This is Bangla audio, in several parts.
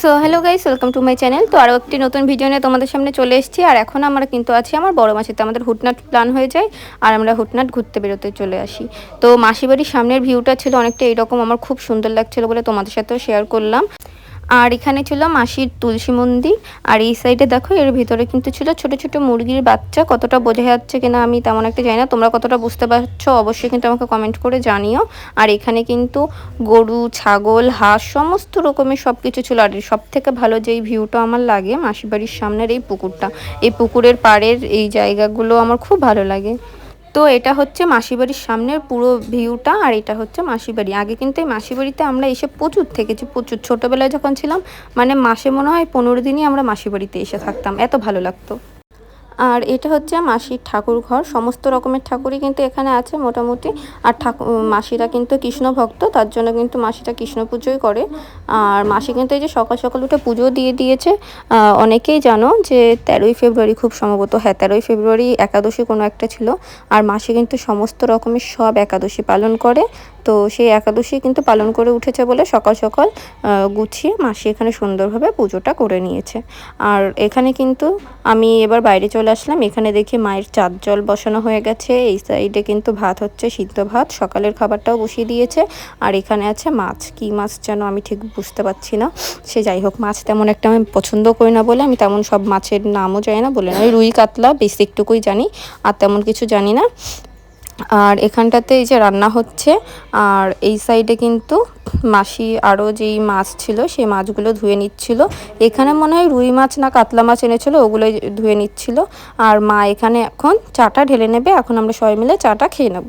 So hello guys welcome to my channel তো আরও একটি নতুন ভিডিও নিয়ে তোমাদের সামনে চলে এসেছি। আর এখন আমরা কিন্তু আছি আমার বড় মাসিতে আমাদের হুটনাট প্ল্যান হয়ে যায় আর আমরা হুটনাট ঘুরতে বেরোতে চলে আসি। তো মাসি বাড়ির সামনের ভিউটা ছিল অনেকটা এইরকম আমার খুব সুন্দর লাগছিল বলে তোমাদের সাথেও শেয়ার করলাম। আর এখানে ছিল মাসির তুলসী মন্দির। আর এই সাইডে দেখো, এর ভিতরে কিন্তু ছিল ছোট ছোট মুরগির বাচ্চা। কতটা বোঝা যাচ্ছে কিনা আমি তেমন একটা জানি না। তোমরা কতটা বুঝতে পারছ অবশ্যই কিন্তু আমাকে কমেন্ট করে জানিও। আর এখানে কিন্তু গরু, ছাগল, হাঁস, সমস্ত রকমের সব কিছু ছিল। আর সব থেকে ভালো যেই ভিউটা আমার লাগে মাসির বাড়ির সামনের এই পুকুরটা। এই পুকুরের পাড়ের এই জায়গাগুলো আমার খুব ভালো লাগে। তো এটা হচ্ছে মাসি বাড়ির সামনের পুরো ভিউটা আর এটা হচ্ছে মাসি বাড়ি আগে কিন্তু এই মাসি বাড়িতে আমরা এসে প্রচুর থেকেছি, প্রচুর। ছোটোবেলায় যখন ছিলাম মানে মাসে মনে হয় পনেরো দিনই আমরা মাসি বাড়িতে এসে থাকতাম, এত ভালো লাগতো। আর এটা হচ্ছে মাসির ঠাকুর ঘর। সমস্ত রকমের ঠাকুরই কিন্তু এখানে আছে মোটামুটি। আর ঠাকুর মাসিরা কিন্তু কৃষ্ণ ভক্ত তার জন্য কিন্তু মাসিটা কৃষ্ণ পুজোই করে। আর মাসি কিন্তু এই যে সকাল সকাল উঠে পুজো দিয়ে দিয়েছে অনেকেই জানো যে তেরোই ফেব্রুয়ারি খুব সম্ভবত হ্যাঁ তেরোই ফেব্রুয়ারি একাদশী কোনো একটা ছিল। আর মাসি কিন্তু সমস্ত রকমের সব একাদশী পালন করে। তো সেই একাদশী কিন্তু পালন করে উঠেছে বলে সকাল সকাল গুছিয়ে মাসি এখানে সুন্দরভাবে পুজোটা করে নিয়েছে। আর এখানে কিন্তু আমি এবার বাইরে চলে আসলাম, এখানে দেখি মায়ের চাঁদ জল বসানো হয়ে গেছে, এই সাইডে কিন্তু ভাত হচ্ছে, সিদ্ধ ভাত, সকালের খাবারটাও বসিয়ে দিয়েছে। আর এখানে আছে মাছ, কি মাছ যেন আমি ঠিক বুঝতে পারছি না। সে যাই হোক, মাছ তেমন একটা আমি পছন্দ করি না বলে আমি তেমন সব মাছের নামও জানি না বলে না রুই কাতলা বেসিকটুকুই জানি, আর তেমন কিছু জানি না। আর এখানটাতে এই যে রান্না হচ্ছে, আর এই সাইডে কিন্তু মাসি আরও যেই মাছ ছিল সেই মাছগুলো ধুয়ে নিচ্ছিল। এখানে মনে হয় রুই মাছ না কাতলা মাছ এনেছিল ওগুলো ধুয়ে নিচ্ছিল। আর মা এখানে এখন চাটা ঢেলে নেবে, এখন আমরা সবাই মিলে চাটা খেয়ে নেব।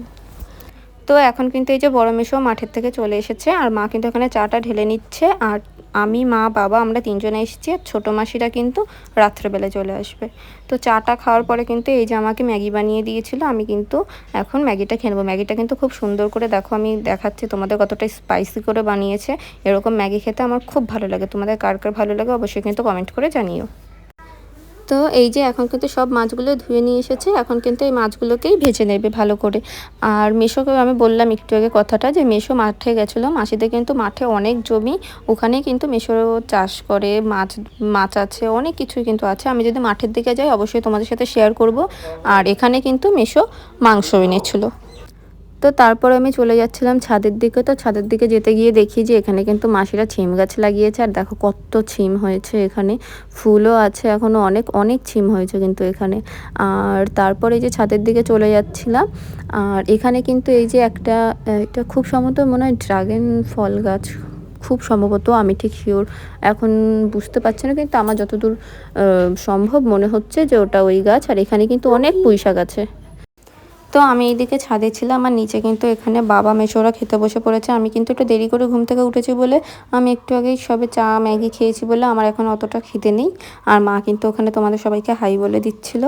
তো এখন কিন্তু এই যে বড় মেশো মাঠের থেকে চলে এসেছে, আর মা কিন্তু এখানে চাটা ঢেলে নিচ্ছে, আর আমি, মা, বাবা, আমরা তিনজনে এসেছি আর ছোটো মাসিরা কিন্তু রাত্রেবেলা চলে আসবে। তো চাটা খাওয়ার পরে কিন্তু এই যে আমাকে ম্যাগি বানিয়ে দিয়েছিল, আমি কিন্তু এখন ম্যাগিটা খেয়ে নেব। ম্যাগিটা কিন্তু খুব সুন্দর করে দেখো, আমি দেখাচ্ছি তোমাদের কতটা স্পাইসি করে বানিয়েছে। এরকম ম্যাগি খেতে আমার খুব ভালো লাগে। তোমাদের কার কার ভালো লাগে অবশ্যই কিন্তু কমেন্ট করে জানিও। তো এই যে এখন কিন্তু সব মাছগুলো ধুয়ে নিয়ে এসেছে, এখন কিন্তু এই মাছগুলোকেই ভেজে নেবে ভালো করে। আর মেশোকে আমি বললাম একটু আগে কথাটা যে মেশো মাঠে গেছিল, মাসিদের কিন্তু মাঠে অনেক জমি, ওখানেই কিন্তু মেশো চাষ করে, মাছ মাছ আছে, অনেক কিছুই কিন্তু আছে। আমি যদি মাঠের দিকে যাই, অবশ্যই তোমাদের সাথে শেয়ার করব। আর এখানে কিন্তু মেশো মাংস এনেছিলো। তো তারপর আমি চলে যাচ্ছিলাম ছাদের দিকে। তো ছাদের দিকে যেতে গিয়ে দেখি যে এখানে কিন্তু মাসিরা ছিম গাছ লাগিয়েছে। আর দেখো কত ছিম হয়েছে এখানে। ফুলও আছে এখনও অনেক অনেক ছিম হয়েছে কিন্তু এখানে। আর তারপরে যে ছাদের দিকে চলে যাচ্ছিলাম। আর এখানে কিন্তু এই যে একটা এটা খুব সম্ভবত মনে হয় ড্রাগন ফল গাছ। খুব সম্ভবত আমি ঠিক শিওর এখন বুঝতে পারছি না কিন্তু আমার যতদূর সম্ভব মনে হচ্ছে যে ওটা ওই গাছ। আর এখানে কিন্তু অনেক পুঁইশাক আছে। তো আমি এইদিকে ছাদে ছিলাম আর নিচে কিন্তু এখানে বাবা মেশোরা খেতে বসে পড়েছে। আমি কিন্তু একটু দেরি করে ঘুম থেকে উঠেছি বলে আমি একটু আগেই সবে চা, ম্যাগি খেয়েছি বলে আমার এখন অতটা খিদে নেই। আর মা কিন্তু ওখানে তোমাদের সবাইকে হাই বলে দিচ্ছিল।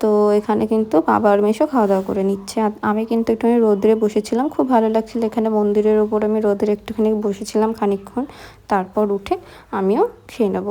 তো এখানে কিন্তু বাবা আর মেশো খাওয়া দাওয়া করে নিচ্ছে। আমি কিন্তু একটুখানি রোদ্রে বসেছিলাম। খুব ভালো লাগছিল এখানে মন্দিরের ওপর আমি রোদ্রে একটুখানি বসেছিলাম খানিকক্ষণ। তারপর উঠে আমিও খেয়ে নেব।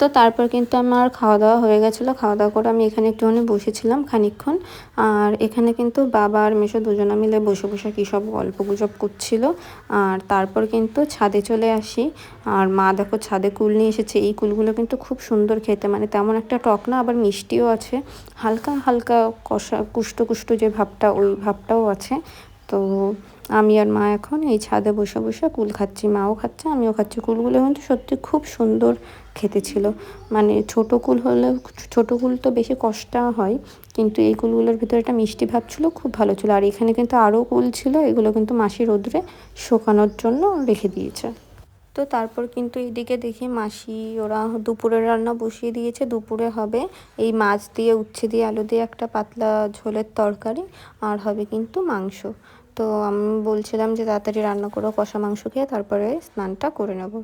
তো তারপর কিন্তু আমার খাওয়া দাওয়া হয়ে গেছিল। খাওয়া দাওয়া করে আমি এখানে একটুখানি বসেছিলাম খানিক্ষণ আর এখানে কিন্তু বাবা আর মেশো দুজনে মিলে বসে বসে কী সব গল্প গুজব করছিল। আর তারপর কিন্তু ছাদে চলে আসি। আর মা দেখো ছাদে কুল নিয়ে এসেছে। এই কুলগুলো কিন্তু খুব সুন্দর খেতে। মানে তেমন একটা টক না, আবার মিষ্টিও আছে। হালকা হালকা কষা, কুষ্ট কুষ্ট যে ভাবটা, ওই ভাবটাও আছে। তো আমি আর মা এখন এই ছাদে বসে বসে কুল খাচ্ছি, মাও খাচ্ছে, আমিও খাচ্ছি। কুলগুলো কিন্তু সত্যি খুব সুন্দর খেতে ছিল। মানে ছোট কুল হলে ছোট কুল তো বেশি কষ্টা হয়, কিন্তু এই কুলগুলোর ভিতরে একটা মিষ্টি ভাব ছিল, খুব ভালো ছিল। আর এখানে কিন্তু আরও কুল ছিল, এগুলো কিন্তু মাসি রোদ্রে শুকানোর জন্য রেখে দিয়েছে। তো তারপর কিন্তু এইদিকে দেখি মাসি, ওরা দুপুরের রান্না বসিয়ে দিয়েছে। দুপুরে হবে এই মাছ দিয়ে, উচ্ছে দিয়ে, আলু দিয়ে একটা পাতলা ঝোলের তরকারি, আর হবে কিন্তু মাংস। তো আমি বলছিলাম যে তাড়াতাড়ি রান্না করো, কষা মাংস খেয়ে তারপরে স্নানটা করে নেব।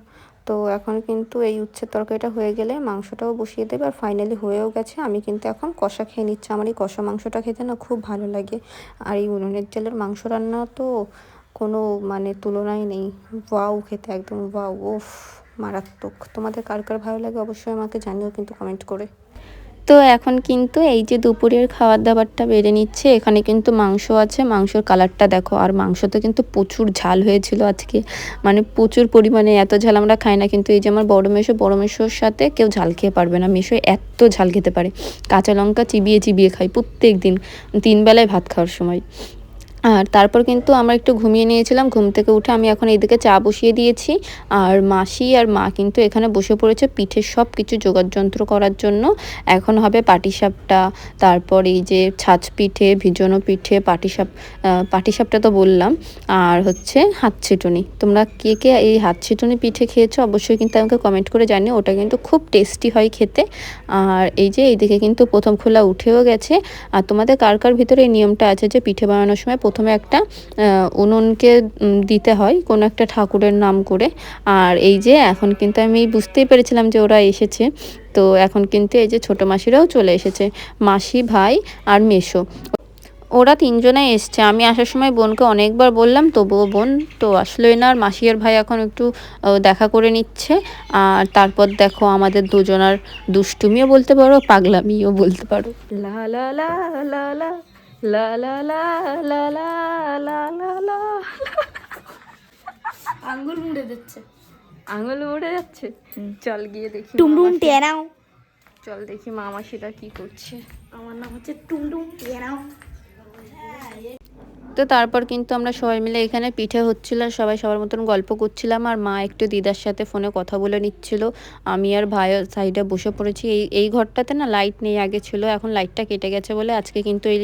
তো এখন কিন্তু এই উচ্ছের তরকারিটা হয়ে গেলে মাংসটাও বসিয়ে দেবে আর ফাইনালি হয়েও গেছে। আমি কিন্তু এখন কষা খেয়ে নিচ্ছি। আমার এই কষা মাংসটা খেতে না খুব ভালো লাগে। আর এই উনুনের জেলের মাংস রান্না তো কোনো মানে তুলনায় নেই। ওয়াও খেতে একদম ওয়াও ওফ মারাত্মক। তোমাদের কার কার ভালো লাগে অবশ্যই আমাকে জানিও কিন্তু কমেন্ট করে। তো এখন কিন্তু এই যে দুপুরের খাবার দাবারটা বেড়ে নিচ্ছে, এখানে কিন্তু মাংস আছে। মাংসর কালারটা দেখো, আর মাংসতে কিন্তু প্রচুর ঝাল হয়েছিল আজকে। মানে প্রচুর পরিমাণে এত ঝাল আমরা খাই না, কিন্তু এই যে আমার বড় মেশো বড় মেশোর সাথে কেউ ঝাল খেয়ে পারবে না। মেশো এত ঝাল খেতে পারে। কাঁচা লঙ্কা চিবিয়ে চিবিয়ে খাই প্রত্যেক দিন তিনবেলায় ভাত খাওয়ার সময়। আর তারপর কিন্তু আমরা একটু ঘুমিয়ে নিয়েছিলাম। ঘুম থেকে উঠে আমি এখন এইদিকে চা বসিয়ে দিয়েছি। আর মাসি আর মা কিন্তু এখানে বসে পড়েছে পিঠের সব কিছু জোগাড় যন্ত্র করার জন্য। এখন হবে পাটিসাপটা, তারপর এই যে ছাঁচ পিঠে, ভিজনো পিঠে, পাটিসাপ পাটিসাপটা তো বললাম। আর হচ্ছে হাত ছিটুনি। তোমরা কে কে এই হাত ছিটুনি পিঠে খেয়েছো অবশ্যই কিন্তু আমাকে কমেন্ট করে জানিও। ওটা কিন্তু খুব টেস্টি হয় খেতে। আর এই যে এইদিকে কিন্তু প্রথম খোলা উঠেও গেছে। আর তোমাদের কার কার ভিতরে এই নিয়মটা আছে যে পিঠে বানানোর সময় প্রথমে একটা উনুনকে দিতে হয় কোনো একটা ঠাকুরের নাম করে। আর এই যে এখন কিন্তু আমি বুঝতেই পেরেছিলাম যে ওরা এসেছে। তো এখন কিন্তু এই যে ছোটো মাসিরাও চলে এসেছে, মাসি, ভাই আর মেশো ওরা তিনজনে এসছে। আমি আসার সময় বোনকে অনেকবার বললাম, তবুও বোন তো আসলোই না। আর মাসি আর ভাই এখন একটু দেখা করে নিচ্ছে। আর তারপর দেখো আমাদের দুজনার দুষ্টুমিও বলতে পারো, পাগলামিও বলতে পারো। লা। লা লা লা লা লা লা লা লা আঙ্গুল মুড়ে দিচ্ছে। আঙুল উড়ে যাচ্ছে। চল গিয়ে দেখি টুমটুম টেরাও চল দেখি মামা সেটা কি করছে। আমার নাম হচ্ছে টুমটুম টেনাও তো তারপর কিন্তু আমরা সবাই মিলে এখানে পিঠে হচ্ছিল আর সবাই সবার মতন গল্প করছিলাম, আর মা একটু দিদার সাথে ফোনে কথা বলে নিচ্ছিল। আমি আর ভাই সাইডে বসে পড়েছি। এই এই ঘরটাতে না লাইট নেই, আগে ছিল, এখন লাইটটা কেটে গেছে বলে আজকে কিন্তু এই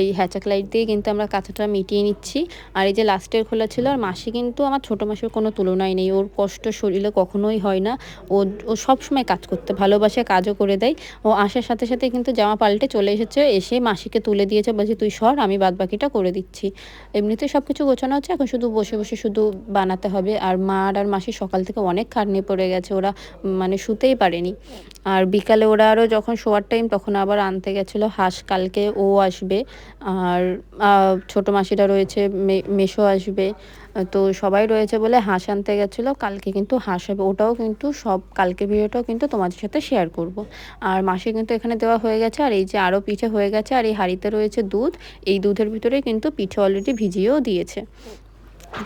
এই হ্যাচাক লাইট দিয়ে কিন্তু আমরা কাঁথাটা মিটিয়ে নিচ্ছি। আর এই যে লাস্টের খোলা ছিল, আর মাসি কিন্তু আমার ছোটো মাসির কোনো তুলনাই নেই, ওর কষ্ট শরীরে কখনোই হয় না। ও ও সবসময় কাজ করতে ভালোবাসে, কাজও করে দেয়। ও আসার সাথে সাথে কিন্তু জামা পাল্টে চলে এসেছে, এসে মাসিকে তুলে দিয়েছে, বলছে, তুই সর, আমি বাদ বাকিটা করে দিচ্ছি। এমনিতে সব কিছু গোছানো হচ্ছে এখন শুধু বসে বসে শুধু বানাতে হবে। আর মা আর মাসি সকাল থেকে অনেক খাটনি পড়ে গেছে, ওরা মানে শুতেই পারেনি। আর বিকালে ওরা আরও যখন শোয়ার টাইম তখন আবার আনতে গেছিল হাঁস, কালকে ও আসবে। আর ছোটো মাসিরা রয়েছে, মে- মেসো আসবে। তো সবাই রয়েছে বলে হাঁস আনতে গেছিল, কালকে কিন্তু হাঁস হবে। ওটাও কিন্তু সব কালকে ভিডিওটাও কিন্তু তোমাদের সাথে শেয়ার করব। আর মাসি কিন্তু এখানে দেওয়া হয়ে গেছে, আর এই যে আরও পিঠে হয়ে গেছে, আর এই হাঁড়িতে রয়েছে দুধ। এই দুধের ভিতরে কিন্তু পিঠে অলরেডি ভিজিয়েও দিয়েছে।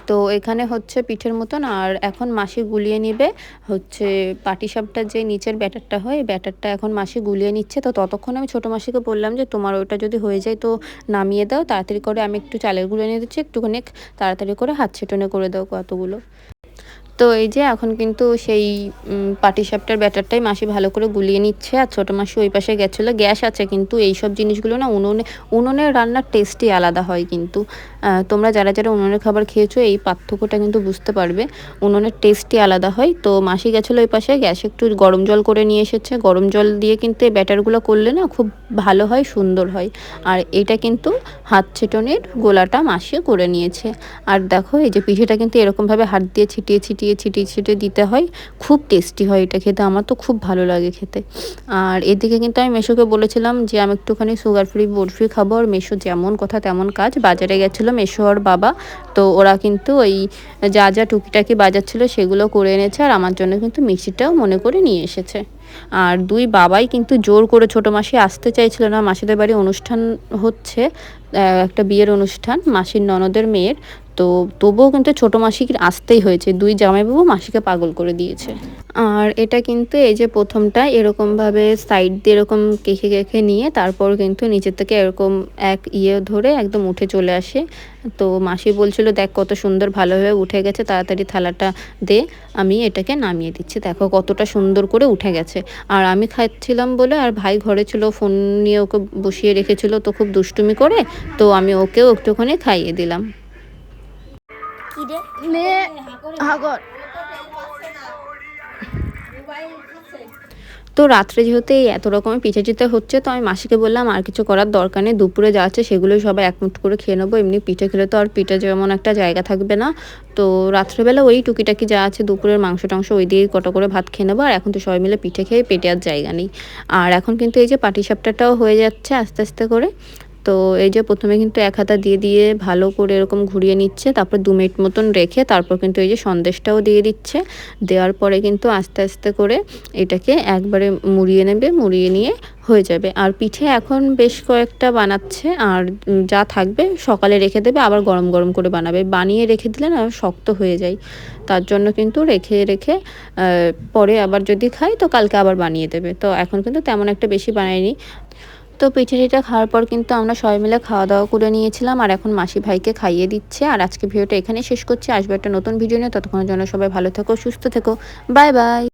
তো এখানে হচ্ছে পিঠের মতন, আর এখন মাসি গুলিয়ে নিবে, হচ্ছে পাটিসাপটার যে নিচের ব্যাটারটা হয় ব্যাটারটা এখন মাসি গুলিয়ে নিচ্ছে। তো ততক্ষণ আমি ছোটো মাসিকে বললাম যে, তোমার ওটা যদি হয়ে যায় তো নামিয়ে দাও, তাড়াতাড়ি করে আমি একটু চালের গুলিয়ে নিয়ে দিচ্ছি একটুখানি তাড়াতাড়ি করে হাত ছেটনে করে দাও কতগুলো। তো এই যে এখন কিন্তু সেই পাটিসাপটার ব্যাটারটাই মাসি ভালো করে গুলিয়ে নিচ্ছে আর ছোটো মাসি ওই পাশে গেছিল। গ্যাস আছে কিন্তু এই সব জিনিসগুলো না উনুনে উনুনের রান্নার টেস্টই আলাদা হয় কিন্তু। তোমরা যারা যারা উনুনের খাবার খেয়েছো এই পার্থক্যটা কিন্তু বুঝতে পারবে। উনুনের টেস্টই আলাদা হয়। তো মাসি গেছিল ওই পাশে, গ্যাস একটু গরম জল করে নিয়ে এসেছে। গরম জল দিয়ে কিন্তু এই ব্যাটারগুলো করলে না খুব ভালো হয়, সুন্দর হয়। আর এটা কিন্তু হাত ছেটনের গোলাটা মাসি করে নিয়েছে। আর দেখো এই যে পিঠেটা কিন্তু এরকমভাবে হাত দিয়ে ছিটিয়ে ছিটিয়ে ছিটিয়ে ছিটিয়ে দিতে হয়। খুব টেস্টি হয় এটা খেতে। আমার তো খুব ভালো লাগে খেতে। আর এদিকে কিন্তু আমি মেশোকে বলেছিলাম যে, আমি একটুখানি সুগার ফ্রি বরফি খাব। আর মেশো যেমন কথা তেমন কাজ। বাজারে গেছিল মেশো আর বাবা। তো ওরা কিন্তু ওই যা যা টুকিটাকি বাজার ছিল সেগুলো করে এনেছে। আর আমার জন্য কিন্তু মিষ্টিটাও মনে করে নিয়ে এসেছে। আর দুই বাবাই কিন্তু জোর করে ছোটো মাসি আসতে চাইছিল না। মাসিদের বাড়ি অনুষ্ঠান হচ্ছে একটা বিয়ের অনুষ্ঠান। মাসির ননদের মেয়ের। তো তবুও কিন্তু ছোটো মাসিকে আসতেই হয়েছে। দুই জামাইবাবু মাসিকে পাগল করে দিয়েছে। আর এটা কিন্তু এই যে প্রথমটা এরকমভাবে সাইড দিয়ে এরকম কেখে কেখে নিয়ে তারপর কিন্তু নিচের থেকে এরকম এক ইয়ে ধরে একদম উঠে চলে আসে। তো মাসি বলছিল, দেখ কত সুন্দর ভালোভাবে উঠে গেছে, তাড়াতাড়ি থালাটা দে, আমি এটাকে নামিয়ে দিচ্ছি। দেখো কতটা সুন্দর করে উঠে গেছে। আর আমি খাচ্ছিলাম বলে, আর ভাই ঘরে ছিল, ফোন নিয়ে ওকে বসিয়ে রেখেছিল, তো খুব দুষ্টুমি করে, তো আমি ওকেও একটুখানি খাইয়ে দিলাম। হাগর তো রাত্রে যেহেতু এই এত রকমের পিঠে চিতে হচ্ছে তো আমি মাসিকে বললাম আর কিছু করার দরকার নেই দুপুরে যা আছে সেগুলোই সবাই একমুট করে খেয়ে নেব। এমনি পিঠে খেলে তো আর পিঠে যেমন একটা জায়গা থাকবে না। তো রাত্রেবেলা ওই টুকিটাকি যা আছে দুপুরের মাংস টাংস ওই দিয়েই কটা করে ভাত খেয়ে নেব। আর এখন তো সবাই মিলে পিঠে খেয়ে পেটে আর জায়গা নেই। আর এখন কিন্তু এই যে পাটিসাপটাটাও হয়ে যাচ্ছে আস্তে আস্তে করে। তো এই যে প্রথমে কিন্তু এক হাতা দিয়ে দিয়ে ভালো করে এরকম ঘুরিয়ে নিচ্ছে, তারপর দু মিনিট মতন রেখে তারপর কিন্তু এই যে সন্দেশটাও দিয়ে দিচ্ছে। দেওয়ার পরে কিন্তু আস্তে আস্তে করে এটাকে একবারে মুড়িয়ে নেবে, মুড়িয়ে নিয়ে হয়ে যাবে। আর পিঠে এখন বেশ কয়েকটা বানাচ্ছে, আর যা থাকবে সকালে রেখে দেবে, আবার গরম গরম করে বানাবে। বানিয়ে রেখে দিলে না শক্ত হয়ে যায়। তার জন্য কিন্তু রেখে রেখে পরে আবার যদি খাই তো কালকে আবার বানিয়ে দেবে। তো এখন কিন্তু তেমন একটা বেশি বানায়নি। তো পিঠে টিঠে খাওয়ার পর কিন্তু আমরা সবাই মিলে খাওয়া দাওয়া করে নিয়েছিলাম আর এখন মাসি ভাইকে খাইয়ে দিচ্ছে। আর আজকে ভিডিওটা এখানে শেষ করছি। আসবে একটা নতুন ভিডিও নিয়ে। ততক্ষণের জন্য সবাই ভালো থেকো, সুস্থ থেকো। Bye bye.